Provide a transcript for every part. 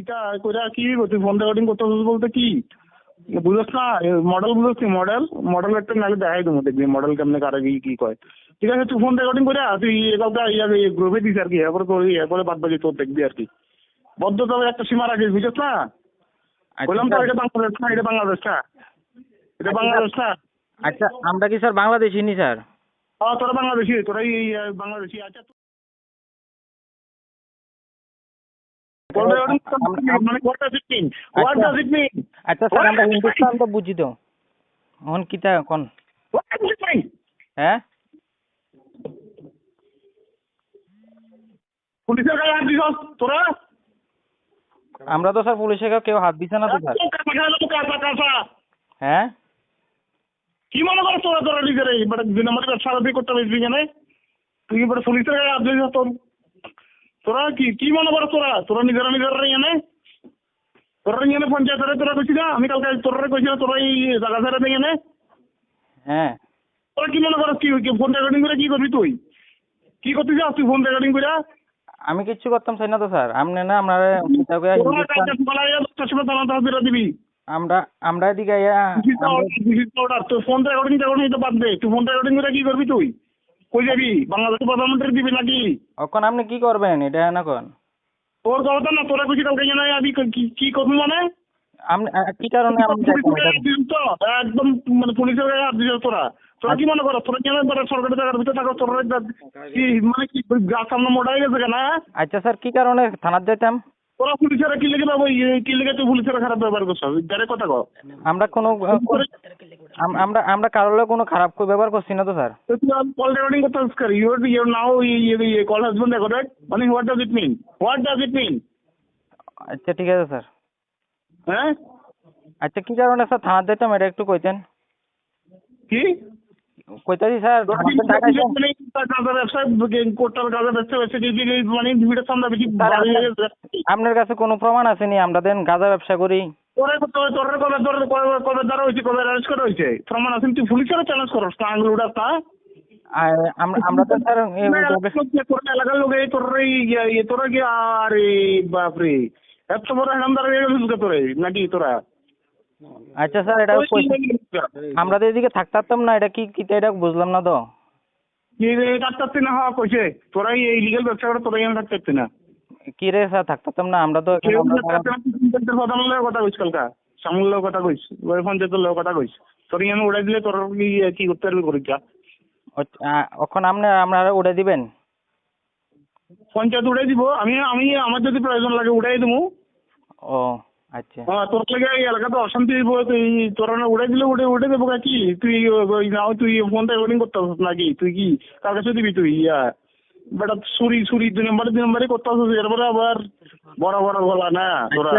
ইটা কইরা কি তুই ফোন রেকর্ডিং বলতে কি? না মডেল কি? মডেল মডেল একটা নালে দেখাই দেবো দেখবি মডেল কেমনে কারে কি কি কয়। ঠিক আছে তুই ফোন রেকর্ডিং করে তুই কাউকে ইয়া গ্রুপে দিস আর কি এরপরে তোর এরপরে বাদ বাকি তোর দেখবি আর কি। একটা সীমা রাখিস বুঝছ না? বললাম তো এটা বাংলাদেশ না এটা বাংলাদেশটা এটা বাংলাদেশটা আচ্ছা আমরা কি স্যার বাংলাদেশি নি স্যার? হ্যাঁ তোরা বাংলাদেশি তোরা বাংলাদেশি আচ্ছা আচ্ছা স্যার আমরা হিন্দুস্তান তো বুঝি তো। এখন কিতা কোন? হ্যাঁ? পুলিশের গায়ে হাত দিছস তোরা? আমরা তো স্যার পুলিশের কাছে কেউ হাত দিছে না তো স্যার। হ্যাঁ? কি মনে করো তোরা তোরা নিজের এই মানে দুই নম্বরের ব্যবসা করতে পারবি কেনে তুই পুলিশের গায়ে হাত দিছস তোর। তোরা কি কি মনে করো তোরা? তোরা নিজেরা নিজেরা এনে? তোরা এনে পঞ্চায়েতের তোরা কইছি না? আমি কালকে তোরা কইছি না তোরা এই জায়গা ছেড়ে দিয়ে এনে। হ্যাঁ। তোরা কি মনে করো কি কি ফোন রেকর্ডিং করে কি করবি তুই? কি করতে চাস তুই ফোন রেকর্ডিং করে? আমি কিচ্ছু করতাম চাই না তো স্যার। আমনে না আমরা দিবি। আমরা আমরা এদিকে আইয়া তোর ফোন রেকর্ডিং রেকর্ডিং তো বাদ দে। তুই ফোন রেকর্ডিং করে কি করবি তুই? কই যাবি? বাংলাদেশের প্রধানমন্ত্রী দিবি নাকি? এখন আপনি কি করবেন? এটা না কোন তোর কথা না তোরা কইছি কালকে জানাই আমি কি- করবি মানে? আপনি কি কারণে আপনি তো একদম মানে পুলিশের গায়ে হাত দিছিস তোরা। তোরা কি মনে করো তোরা কেন তোরা সরকারি জায়গার ভিতরে থাকো? তোরা কি মানে কি গাছ সামনে মোটা হয়ে গেছে কেন হ্যাঁ? আচ্ছা স্যার কি কারণে থানার যাইতাম? তোরা পুলিশেরা কি লেগে পাবো কি লেগে তুই পুলিশেরা খারাপ ব্যবহার করছ ডাইরেক্ট কথা কো আমরা কোনো আমরা আমরা কারোর কোনো খারাপ ব্যবহার করছি না তো sir with us, sir. You're, you're now, you, you call has been recorded. Only what does it mean? What does it mean? আচ্ছা ঠিক আছে স্যার হ্যাঁ আচ্ছা কি কারণে স্যার থানার যাইতাম এটা একটু কইতেন কি কইতাছি স্যার স্যার- মানে মানে স্যার, আপনার কাছে কোনো প্রমাণ আছে নি আমরা দেন গাঁজা ব্যবসা করি তোরে কবে তোরে কবে হয়েছে কবে অ্যারেস্ট করা হয়েছে? প্রমাণ আছে তুই পুলিশের চ্যালেঞ্জ করস না আঙুল উড়াস না। আমরা তো স্যার এলাকার লোক এই তোর এই ইয়ে তোরা কি আরে বাপরে এত বড় হয়ে গেছিস তোরে নাকি তোরা? আচ্ছা স্যার এটা আমরা তো এদিকে থাকতাম না এটা কি কি এটা বুঝলাম না তো। কি রে না হওয়া কইছে। তোরা এই ইলিগাল ব্যবসা করে তোরা এখানে থাকতে না। কি রে স্যার থাকতাম না আমরা তো পঞ্চায়েতের প্রধানের কথা কইস কালকা। সামুলের কথা কইস ওই পঞ্চায়েতের লোক কথা কইস তোর এখানে উড়াই দিলে তোর কি কি করতে পারবি পরীক্ষা এখন আপনি আপনারা উড়ে দিবেন? পঞ্চায়েত উড়াই দিব আমি আমি আমার যদি প্রয়োজন লাগে উড়াই দেবো ও আচ্ছা। হ্যাঁ তোর লাগে এই এলাকাতে অশান্তি হইব তুই তোর উড়াই দিলে উড়ে উড়ে দেবো কি তুই নাও তুই ফোন রেকর্ডিং করতে নাকি? তুই কি? কার কাছে দিবি তুই ইয়া? বেটা সুরি সুরি দুই নম্বরে দুই নম্বরে করতে পারছিস এরপরে আবার বড় বড় গলা না? তোরা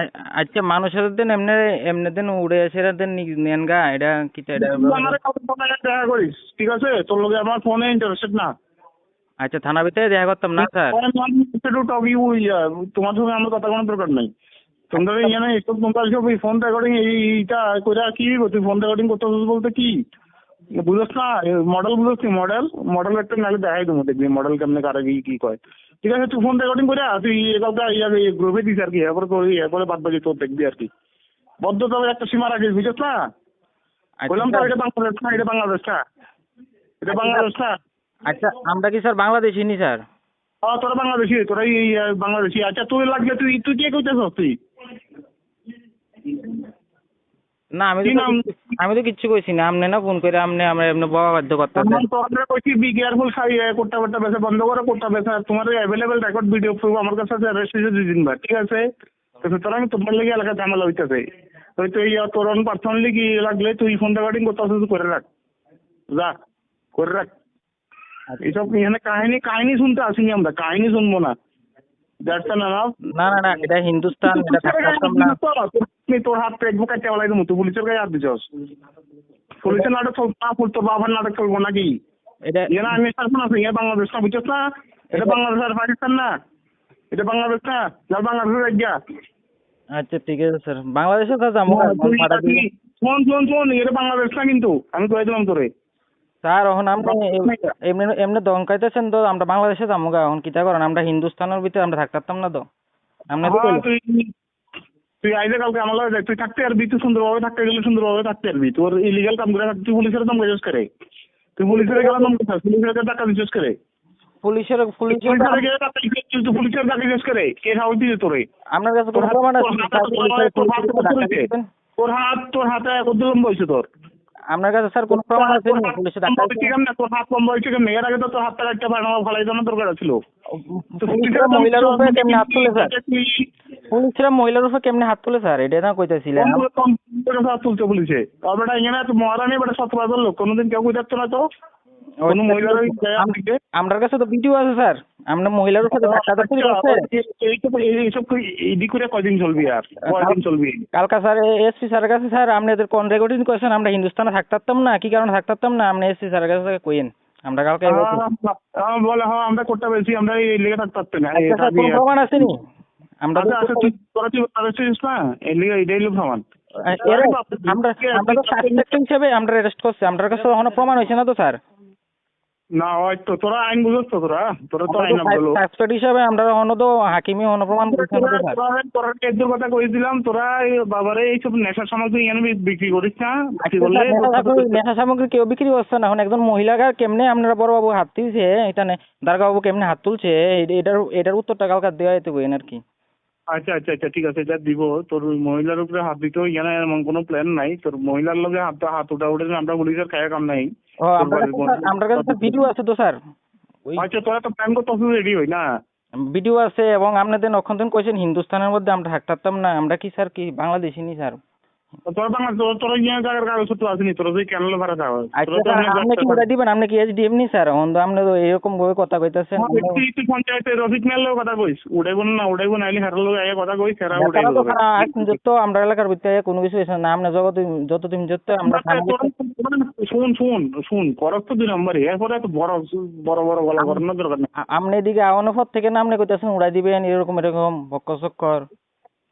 আচ্ছা আচ্ছা মানুষের দিন এমনি এমনি দিন উড়ে এসে দিন নেন গা এটা কি দেখা করিস ঠিক আছে? তোর লগে আমার ফোনে ইন্টারেস্টেড না। আচ্ছা থানা ভিতরে দেখা করতাম না স্যার? তোমার সঙ্গে আমার কথা কোনো দরকার নাই। তোমরা এখানে এসব তোমরা সব ফোন রেকর্ডিং এইটা কইরা কি তুই ফোন রেকর্ডিং করতেছিস বলতে কি? বুঝছ না মডেল বুঝছ কি মডেল মডেল একটা নালে দেখাই দেবো দেখবি মডেল কেমনে কারে কি কি কয় ঠিক আছে তুই ফোন রেকর্ডিং করে তুই কাউকে ইয়া গ্রুপে দিস আর কি এরপরে তোর এরপরে বাদ বাকি তোর দেখবি আর কি বদ্ধতম একটা সীমা রাখিস বুঝছ না বললাম তো এটা বাংলাদেশ না এটা বাংলাদেশটা এটা বাংলাদেশটা আচ্ছা আমরা কি স্যার বাংলাদেশি নি স্যার হ্যাঁ তোরা বাংলাদেশি তোরা এই বাংলাদেশি আচ্ছা তুই লাগবে তুই তুই কে কইতেছস তুই না আমি তো আমি তো কিচ্ছু কইছি না আপনি না ফোন করে আপনি আমরা এমনি বাবা বাধ্য করতেছেন আমি তোরা কইছি বি কেয়ারফুল খাই কোট্টা কোট্টা বেচা বন্ধ করো কোট্টা বেচা তোমার অ্যাভেলেবেল রেকর্ড ভিডিও প্রুফ আমার কাছে আছে রেস্ট দুই দিন বার ঠিক আছে? তো সুতরাং তোমার লেগে এলাকা ঝামেলা হইতেছে। তুই তুই তোর পার্সোনালি কি লাগলে তুই ফোন রেকর্ডিং করতেছিস করে রাখ। যা করে রাখ। এইসব এখানে কাহিনী কাহিনী শুনতে আসিনি আমরা কাহিনী শুনব না। দ্যাটস না না না এটা হিন্দুস্তান এটা না বুকা চাওয়ালাই দেবো তুই পুলিশের গায়ে হাত দিছস? পুলিশের নাটক চলবো নাকি? এটা আমি আছে বাংলাদেশ না না? এটা বাংলাদেশ আর পাকিস্তান না। এটা বাংলাদেশ না যার বাংলাদেশের রাজ্যা। আচ্ছা ঠিক আছে স্যার। বাংলাদেশে তো যাব। শোন শোন শোন এটা বাংলাদেশ না কিন্তু। আমি কয়ে দিলাম তোরে। স্যার এখন আমরা এমনি এমনি দঙ্কাইতেছেন তো আমরা বাংলাদেশে যাব এখন কিতা করেন? আমরা হিন্দুস্তানের ভিতরে আমরা থাকতাম না তো। কইলেন। তুই আইলে কালকে আমার লাগে তুই থাকতে পারবি তুই সুন্দরভাবে থাকতে গেলে সুন্দরভাবে থাকতে পারবি তোর ইলিগাল কাম করে থাকতে তুই পুলিশের দম গেজ করে তুই পুলিশের গেলে দাম কোথায় পুলিশের কাছে টাকা দিছিস করে পুলিশের পুলিশের তুই পুলিশের টাকা দিছিস করে কে হাউ দিয়ে তোরে আপনার কাছে তোর কোনো হাত- প্রমাণ আছে তোর হাত- তোর হাত- কত ধাক্কা দিছে? দিয়েছেন? তোর হাত তোর হাতে কত লম্বা হয়েছে তোর আপনার কাছে স্যার কোনো প্রমাণ আছে নি? ধাক্কা হয়েছে দিয়েছেন? কেমনে? তোর হাত লম্বা হয়েছে কেমনে? এর আগে তো তোর হাতটা একটা বানানো ফালাই দেওয়ার দরকার ছিল। তো পুলিশরা মহিলার উপরে কেমনে হাত তুলে স্যার? পুলিশরা মহিলার উপরে কেমনে হাত তুলে স্যার? এটা না কইতেছিলেন। হাত তুলছে পুলিশে। বেটা এখানে তো মহারানি বেটা সতেরো হাজার লোক। কোনোদিন কেউ বুঝাচ্ছ না তো? কোনো মহিলার? আমার কাছে তো ভিডিও আছে স্যার। আমরা মহিলার উপরে ধাক্কা ধাক্কি করছে এইসব এইসব ইডি করে কয়দিন চলবি আর? কয়দিন চলবি কালকা স্যার এসপি স্যারের কাছে স্যার আপনি এদের কোন রেকর্ডিং করেছেন আমরা হিন্দুস্তানে থাকতাম না কি কারণে থাকতাম না? আপনি এসপি স্যারের কাছে কইেন আমরা কালকে বলে হ্যাঁ আমরা করতে পেরেছি আমরা এই লেগে থাকতে না। এই আচ্ছা, প্রমাণ আছে নি আমরা আচ্ছা আচ্ছা তুই তোরা তুই না? এই লিগে এটাই প্রমাণ। আমরা আমরা তো সাসপেক্ট হিসেবে আমরা অ্যারেস্ট করছি আমার কাছে এখনও প্রমাণ হয়েছে না তো স্যার? না হয়তো তোরা আইন বুঝছ তো তোরা। তোরা তো আইন বলো। সাসপেক্ট হিসাবে আমরা এখনও তো হাকিমি এখনও প্রমাণ করছি না। তো স্যার তোরা কথা তোরা এই বাবারে এইসব নেশার সামগ্রী এখানে বি- বিক্রি করিস না বিক্রি করলে নেশা সামগ্রী- কেউ বিক্রি করছে না। এখন একজন মহিলাকে কেমনে আপনারা বড় বাবু হাত তুলছে? এটা দারগা বাবু কেমনে হাত তুলছে? এটার এটার উত্তরটা কালকে দেওয়া যেতে কইেন আর কি। আচ্ছা আচ্ছা আচ্ছা ঠিক আছে এটা দিব। তোর ওই মহিলার উপরে হাত দিতেও এখানে এমন কোনো প্ল্যান নাই। তোর মহিলার লগে হাত হাত উঠা উঠে আমরা পুলিশের খায়া কাম নাই। আমার কাছে ভিডিও আছে তো স্যার? আচ্ছা তোরা তো প্ল্যান করতে রেডি হই না। ভিডিও আছে এবং আপনাদের নক্ষত্র কইছেন হিন্দুস্তানের মধ্যে আমরা থাকতাম না। আমরা কি স্যার কি বাংলাদেশি নি স্যার? তোরা বাংলা তোর তোরা ইয়ে জায়গার কাগজ আসেনি তোরা যে ক্যানেল ভাড়া দেওয়া আচ্ছা আপনি কি ওটা দিবেন? আপনি কি এইচডিএম নি স্যার? অন্ধ আপনি তো এরকম ভাবে কথা কইতাছেন। তুই পঞ্চায়েতে রফিক মেলেও কথা কইস। উড়াইব না উড়াইব নাইলে হেরার লোক আগে কথা কইস হেরা উড়াইব তো এখন যত আমরা এলাকার ভিতরে কোনো কিছু হয়েছে না আপনি যত যত তুমি যত আমরা শুন শুন শুন করস তো দুই নম্বরে। এরপরে তো বড় বড় বড় গলা করানোর দরকার নেই। আপনি এদিকে আওয়ানোর পর থেকে না আপনি কইতাছেন উড়াই দিবেন এরকম এরকম বক্কর চক্কর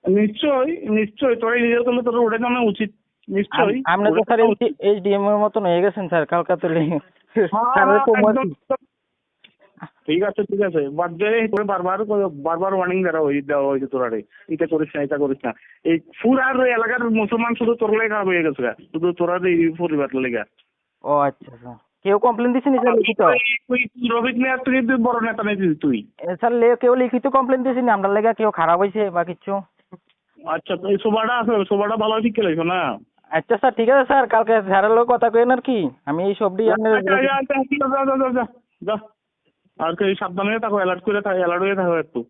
নিশ্চয়ই নিশ্চয়ই তোরা নিজের করলে তোর উড়ে জানা উচিত নিশ্চয়ই। আপনি তো স্যার এইচডিএম এর মতন হয়ে গেছেন স্যার কালকাতে ঠিক আছে ঠিক আছে। বাদ দে তোরে বারবার বারবার ওয়ার্নিং দেওয়া হই দেওয়া হয়েছে তোরা রে এটা করিস না এটা করিস না। এই পুরার এলাকার মুসলমান শুধু তোর লেগে খারাপ হয়ে গেছে। শুধু তোরা এই পরিবার লেগে। ও আচ্ছা স্যার কেউ কমপ্লেন দিছে নি স্যার লিখিত? তুই রফিক মিয়া তুই তুই বড় নেতা নেই তুই? স্যার লে- কেউ লিখিত কমপ্লেন দিছে নি? আমরা লেগে কেউ খারাপ হয়েছে বা কিছু? আচ্ছা তো এই সোফাটা আছে সোফাটা ভালো ঠিক লাগছে না? আচ্ছা স্যার ঠিক আছে স্যার কালকে স্যারের লোক কথা কইন আর কি। আমি এই সবটি। আর কি সাবধানে থাকো অ্যালার্ট করে থাকো অ্যালার্ট হয়ে থাকো একটু।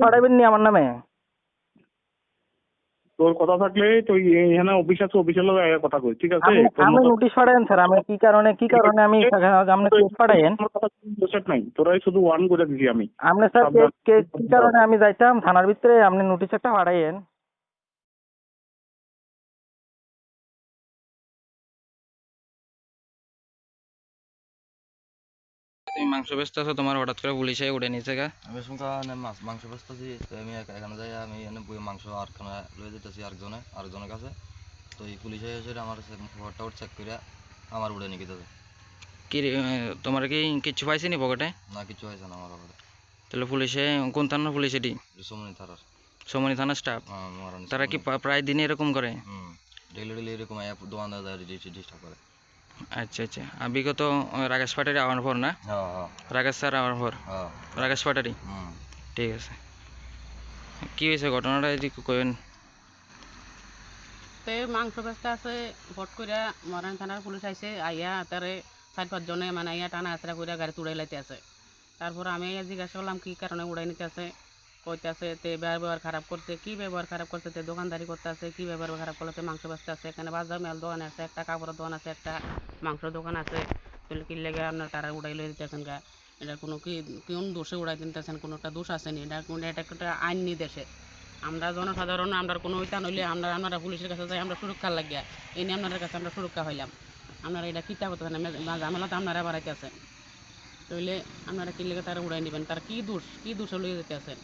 ছড়াবেন নি আমার নামে? তোর কথা থাকলে তুই এখানে অফিস আছে অফিসের লোক আগে কথা কই ঠিক আছে? আমি নোটিশ পাঠাইন স্যার আমি কি কারণে কি কারণে আমি আপনি কেস পাঠাইন দোষের নাই। তোরাই শুধু ওয়ান করে দিছি আমি। আপনি স্যার কে- কে- কি কারণে আমি যাইতাম? থানার ভিতরে আপনি নোটিশ একটা পাঠাইন তুমি মাংস ব্যস্ত আছো তোমার হঠাৎ করে পুলিশে উঠে নিচে গা আমি মানে মাছ মাংস বেচতেছি তো আমি এখানে যাই আমি এনে বই মাংস আরখানে লয়ে যেতেছি আরেকজনে আরেকজনের কাছে তো এই পুলিশে এসে আমার ফটো চেক করে আমার উড়ে নিয়ে গেতেছে কি তোমার কি কিছু পাইছে নি পকেটে না কিছু হয়েছে না আমার ওপরে তাহলে পুলিশে কোন থানার পুলিশ এটি সমনি থারার সমনি থানার স্টাফ হ্যাঁ তারা কি প্রায় দিনে এরকম করে হুম ডেলি ডেলি এরকম দোকানদার ডিস্টার্ব করে আচ্ছা আচ্ছা। বিগত রাকেশ পাটারি আওয়ার পর না? রাকেশ স্যার আওয়ার পর হ্যাঁ রাকেশ পাটারি ঠিক আছে। কি হয়েছে ঘটনাটা যদি একটু তে মাংস বেচতে আছে ভট কইরা মরান থানার পুলিশ আইছে আইয়া তারে চার পাঁচজনে মানে আইয়া টানা আছরা কইরা গাড়ি উড়াই লাইতে আছে। তারপর আমি জিজ্ঞাসা করলাম কি কারণে উড়াই নিতে আছে কইতে আছে তে ব্যবহার খারাপ করছে, কি ব্যবহার খারাপ করছে তে দোকানদারি করতে আছে কি ব্যবহার খারাপ করতে মাংস বেচতে আছে এখানে বাজার মেল দোকান আছে, একটা কাপড়ের দোকান আছে, একটা মাংসের দোকান আছে তাহলে কি লেগে আপনার তারা উড়াই লই দিতেছেন গা। এটা কোনো কি কোন দোষে উড়াই দিতেছেন কোনো একটা দোষ আসেনি এটা কোনো এটা একটা আইন দেশে আমরা জনসাধারণ, আমরা কোনো ওইটা নইলে আমরা আমরা পুলিশের কাছে যাই, আমরা সুরক্ষার লাগিয়া এই নিয়ে আপনাদের কাছে আমরা সুরক্ষা হইলাম। আপনারা এটা কিতা করতে ঝামেলা তো আপনারা বাড়াইতে আছেন তইলে আপনারা কি লেগে তারা উড়াই নেবেন। তার কি দোষ? কি দোষে লইয়ে যেতে আছেন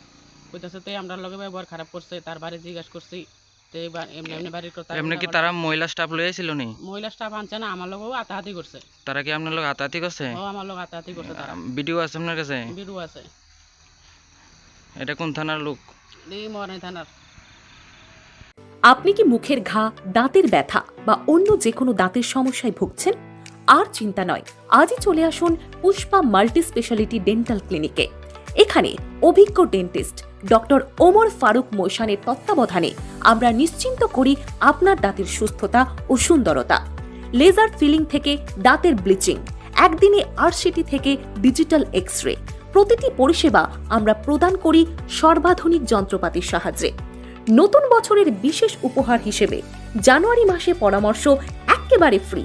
কইতাছে তো আমরা লগে ব্যবহার খারাপ করছে তার বাড়ি জিজ্ঞাসা করছি। তো এমনি এমনি বাড়ির কথা এমনি কি তারা মহিলা স্টাফ লই আইছিল নি? মহিলা স্টাফ আনছে না আমার লগেও আতাহাতি করছে। তারা কি আপনার আতাতি করছে? ও আমার লগে আতাহাতি করছে তারা। ভিডিও আছে আপনার কাছে? বিরু আছে। এটা কোন থানার লোক? এই মরানি থানার। আপনি কি মুখের ঘা দাঁতের ব্যথা বা অন্য যে কোনো দাঁতের সমস্যায় ভুগছেন? আর চিন্তা নয় আজই চলে আসুন পুষ্পা মাল্টি স্পেশালিটি ডেন্টাল ক্লিনিকে। এখানে অভিজ্ঞ ডেন্টিস্ট ডক্টর ওমর ফারুক মোশানের তত্ত্বাবধানে আমরা নিশ্চিন্ত করি আপনার দাঁতের সুস্থতা ও সুন্দরতা। লেজার ফিলিং থেকে দাঁতের ব্লিচিং একদিনে আরসিটি থেকে ডিজিটাল এক্স রে প্রতিটি পরিষেবা আমরা প্রদান করি সর্বাধুনিক যন্ত্রপাতির সাহায্যে। নতুন বছরের বিশেষ উপহার হিসেবে জানুয়ারি মাসে পরামর্শ একেবারে ফ্রি